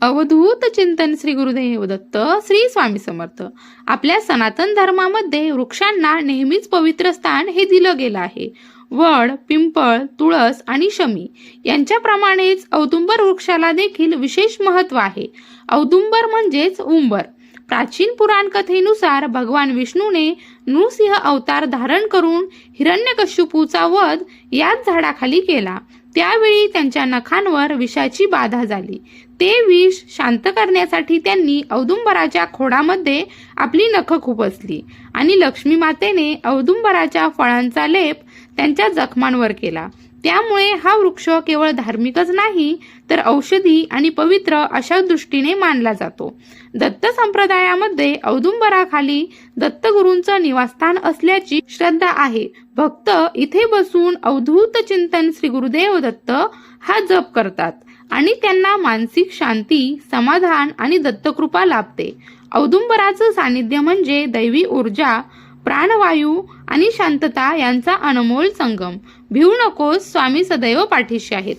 अवधूत चिंतन श्री गुरुदेव दत्त श्री स्वामी समर्थ. आपल्या सनातन धर्मामध्ये वृक्षांना नेहमीच पवित्र स्थान हे दिलं गेलं आहे. वड पिंपळ तुळस आणि शमी यांच्याप्रमाणेच औदुंबर वृक्षाला देखील विशेष महत्त्व आहे. औदुंबर म्हणजेच उंबर. प्राचीन पुराण कथेनुसार भगवान विष्णूने नृसिंह अवतार धारण करून हिरण्यकश्यपूचा वध याच झाडाखाली केला. त्यावेळी त्यांच्या नखांवर विषाची बाधा झाली. ते विष शांत करण्यासाठी त्यांनी औदुंबराच्या खोडामध्ये आपली नख खुपसली आणि लक्ष्मी मातेने औदुंबराच्या फळांचा लेप त्यांच्या जखमांवर केला. त्यामुळे हा वृक्ष केवळ धार्मिकच नाही तर औषधी आणि पवित्र अशा दृष्टीने मानला जातो. दत्त संप्रदायामध्ये औदुंबराखाली दत्तगुरूंचं निवासस्थान असल्याची श्रद्धा आहे. भक्त इथे बसून अवधूत चिंतन श्री गुरुदेव दत्त हा जप करतात आणि त्यांना मानसिक शांती समाधान आणि दत्तकृपा लाभते. औदुंबराचं सानिध्य म्हणजे दैवी ऊर्जा प्राणवायू आणि शांतता यांचा अनमोल संगम. भिवू नकोस स्वामी सदैव पाठीशी आहेत.